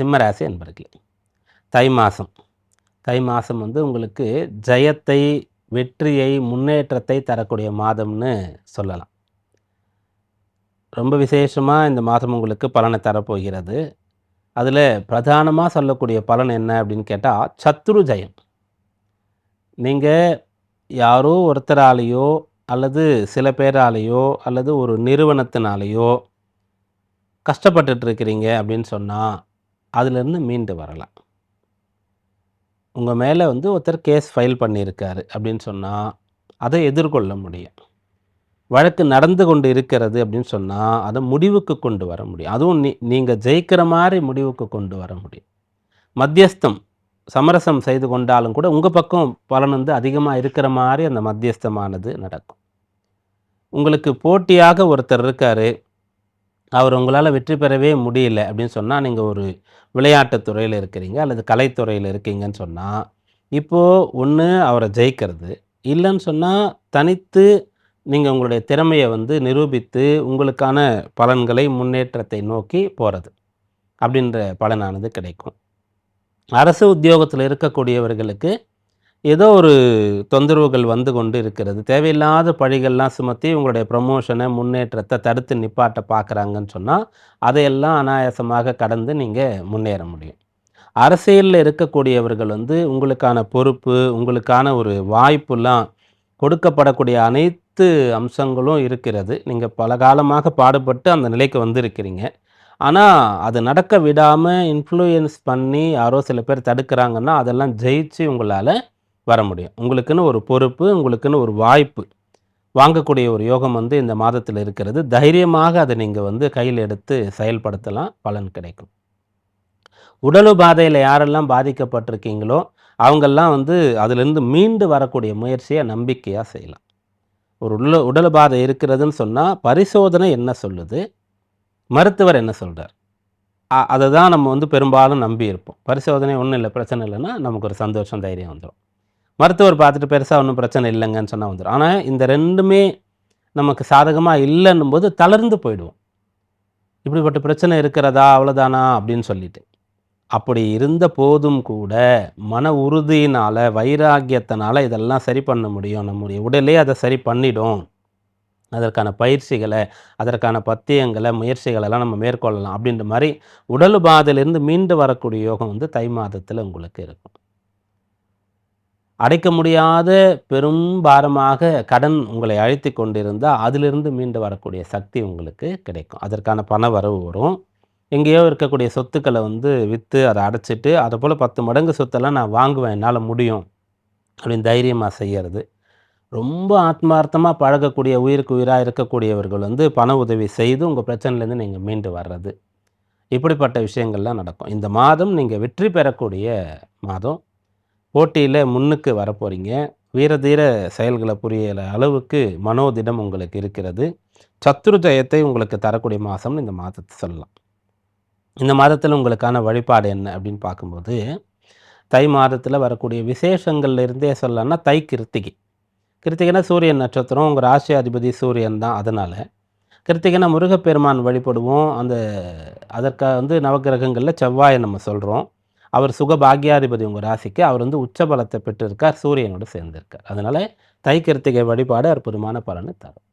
சிம்மராசி என்பர்களே தை மாதம் தை மாதம் வந்து உங்களுக்கு ஜெயத்தை வெற்றியை முன்னேற்றத்தை தரக்கூடிய மாதம்னு சொல்லலாம். ரொம்ப விசேஷமாக இந்த மாதம் உங்களுக்கு பலனை தரப்போகிறது. அதில் பிரதானமாக சொல்லக்கூடிய பலன் என்ன அப்படின்னு கேட்டால் சத்ரு ஜெயம். நீங்கள் யாரோ ஒருத்தராலேயோ அல்லது சில பேராலேயோ அல்லது ஒரு நிறுவனத்தினாலேயோ கஷ்டப்பட்டுட்டு இருக்கிறீங்க அப்படின்னு சொன்னால் அதுலேருந்து மீண்டு வரலாம். உங்கள் மேலே வந்து ஒருத்தர் கேஸ் ஃபைல் பண்ணியிருக்காரு அப்படின்னு சொன்னால் அதை எதிர்கொள்ள முடியும். வழக்கு நடந்து கொண்டு இருக்கிறது அப்படின்னு சொன்னால் அதை முடிவுக்கு கொண்டு வர முடியும். அதுவும் நீ நீங்கள் ஜெயிக்கிற மாதிரி முடிவுக்கு கொண்டு வர முடியும். மத்தியஸ்தம் சமரசம் செய்து கொண்டாலும் கூட உங்கள் பக்கம் பலன் வந்து அதிகமாக இருக்கிற மாதிரி அந்த மத்தியஸ்தமானது நடக்கும். உங்களுக்கு போட்டியாக ஒருத்தர் இருக்கார் அவர் உங்களால் வெற்றி பெறவே முடியல அப்படின்னு சொன்னால் நீங்கள் ஒரு விளையாட்டுத் துறையில் இருக்கிறீங்க அல்லது கலைத்துறையில் இருக்கீங்கன்னு சொன்னால் இப்போது ஒன்று அவரை ஜெயிக்கிறது. இல்லைன்னு சொன்னால் தனித்து நீங்கள் உங்களுடைய திறமையை வந்து நிரூபித்து உங்களுக்கான பலன்களை முன்னேற்றத்தை நோக்கி போகிறது அப்படின்ற பலனானது கிடைக்கும். அரசு உத்தியோகத்தில் இருக்கக்கூடியவர்களுக்கு ஏதோ ஒரு தொந்தரவுகள் வந்து கொண்டு இருக்கிறது. தேவையில்லாத பழிகள்லாம் சுமத்தி உங்களுடைய ப்ரமோஷனை முன்னேற்றத்தை தடுத்து நிப்பாட்ட பார்க்குறாங்கன்னு சொன்னால் அதையெல்லாம் அனாயாசமாக கடந்து நீங்கள் முன்னேற முடியும். அரசியலில் இருக்கக்கூடியவர்கள் வந்து உங்களுக்கான பொறுப்பு உங்களுக்கான ஒரு வாய்ப்புலாம் கொடுக்கப்படக்கூடிய அனைத்து அம்சங்களும் இருக்கிறது. நீங்கள் பல காலமாக பாடுபட்டு அந்த நிலைக்கு வந்திருக்கிறீங்க. ஆனால் அது நடக்க விடாமல் இன்ஃப்ளூயன்ஸ் பண்ணி யாரோ சில பேர் தடுக்கிறாங்கன்னா அதெல்லாம் ஜெயிச்சு உங்களால் வர முடியும். உங்களுக்குன்னு ஒரு பொறுப்பு உங்களுக்குன்னு ஒரு வாய்ப்பு வாங்கக்கூடிய ஒரு யோகம் வந்து இந்த மாதத்தில் இருக்கிறது. தைரியமாக அதை நீங்கள் வந்து கையில் எடுத்து செயல்படுத்தலாம். பலன் கிடைக்கும். உடல் உபாதையில் யாரெல்லாம் பாதிக்கப்பட்டிருக்கீங்களோ அவங்கெல்லாம் வந்து அதிலிருந்து மீண்டு வரக்கூடிய முயற்சியை நம்பிக்கையாக செய்யலாம். ஒரு உள்ள உடல் உபாதை இருக்கிறதுன்னு சொன்னால் பரிசோதனை என்ன சொல்லுது? மருத்துவர் என்ன சொல்கிறார் அதை தான் நம்ம வந்து பெரும்பாலும் நம்பி இருப்போம். பரிசோதனை ஒன்றும் இல்லை பிரச்சனை இல்லைன்னா நமக்கு ஒரு சந்தோஷம் தைரியம் வந்துடும் மருத்துவர் பார்த்துட்டு பெருசாக ஒன்றும் பிரச்சனை இல்லைங்கன்னு சொன்னால் வந்துடும் ஆனால் இந்த ரெண்டுமே நமக்கு சாதகமாக இல்லைன்னும் போது தளர்ந்து போயிடுவோம். இப்படிப்பட்ட பிரச்சனை இருக்கிறதா அவ்வளோதானா அப்படின்னு சொல்லிட்டு. அப்படி இருந்த போதும் கூட மன உறுதியினால் வைராகியத்தினால் இதெல்லாம் சரி பண்ண முடியும். நம்முடைய உடலே அதை சரி பண்ணிடும். அதற்கான பயிற்சிகளை அதற்கான பத்தியங்களை முயற்சிகளெல்லாம் நம்ம மேற்கொள்ளலாம் அப்படின்ற மாதிரி உடல் உபாதையிலிருந்து மீண்டு வரக்கூடிய யோகம் வந்து தை மாதத்தில் உங்களுக்கு இருக்கும். அடைக்க முடியாத பெரும் பாரமாக கடன் உங்களை அழைத்து கொண்டிருந்தால் அதிலிருந்து மீண்டு வரக்கூடிய சக்தி உங்களுக்கு கிடைக்கும். அதற்கான பண வரவு வரும். எங்கேயோ இருக்கக்கூடிய சொத்துக்களை வந்து விற்று அதை அடைச்சிட்டு அதை போல் பத்து மடங்கு சொத்தெல்லாம் நான் வாங்குவேன் என்னால் முடியும் அப்படின்னு தைரியமாக செய்கிறது ரொம்ப ஆத்மார்த்தமாக பழகக்கூடிய உயிருக்கு உயிராக இருக்கக்கூடியவர்கள் வந்து பண உதவி செய்து உங்கள் பிரச்சனையிலேருந்து நீங்கள் மீண்டு வர்றது. இப்படிப்பட்ட விஷயங்கள்லாம் நடக்கும். இந்த மாதம் நீங்கள் வெற்றி பெறக்கூடிய மாதம். போட்டியில் முன்னுக்கு வரப்போகிறீங்க வீரதீர செயல்களை புரியல அளவுக்கு மனோதிடம் உங்களுக்கு இருக்கிறது. சத்துரு ஜெயத்தை உங்களுக்கு தரக்கூடிய மாதம்னு இந்த மாதத்தை சொல்லலாம். இந்த மாதத்தில் உங்களுக்கான வழிபாடு என்ன அப்படின்னு பார்க்கும்போது தை மாதத்தில் வரக்கூடிய விசேஷங்கள்ல இருந்தே சொல்லலாம்னா தை கிருத்திகை. கிருத்திகைனா சூரியன் நட்சத்திரம் உங்கள் ராசி அதிபதி சூரியன் தான் அதனால். கிருத்திகைனா முருகப்பெருமான் வழிபடுவோம். அந்த அதற்காக வந்து நவகிரகங்களில் செவ்வாயை நம்ம சொல்கிறோம் அவர் சுகபாகியாதிபதி உங்கள் ராசிக்கு அவர் வந்து உச்சபலத்தை பெற்றிருக்கார் சூரியனோடு சேர்ந்திருக்கார். அதனால் தை கிருத்திகை வழிபாடு அற்புதமான பலனை தரும்.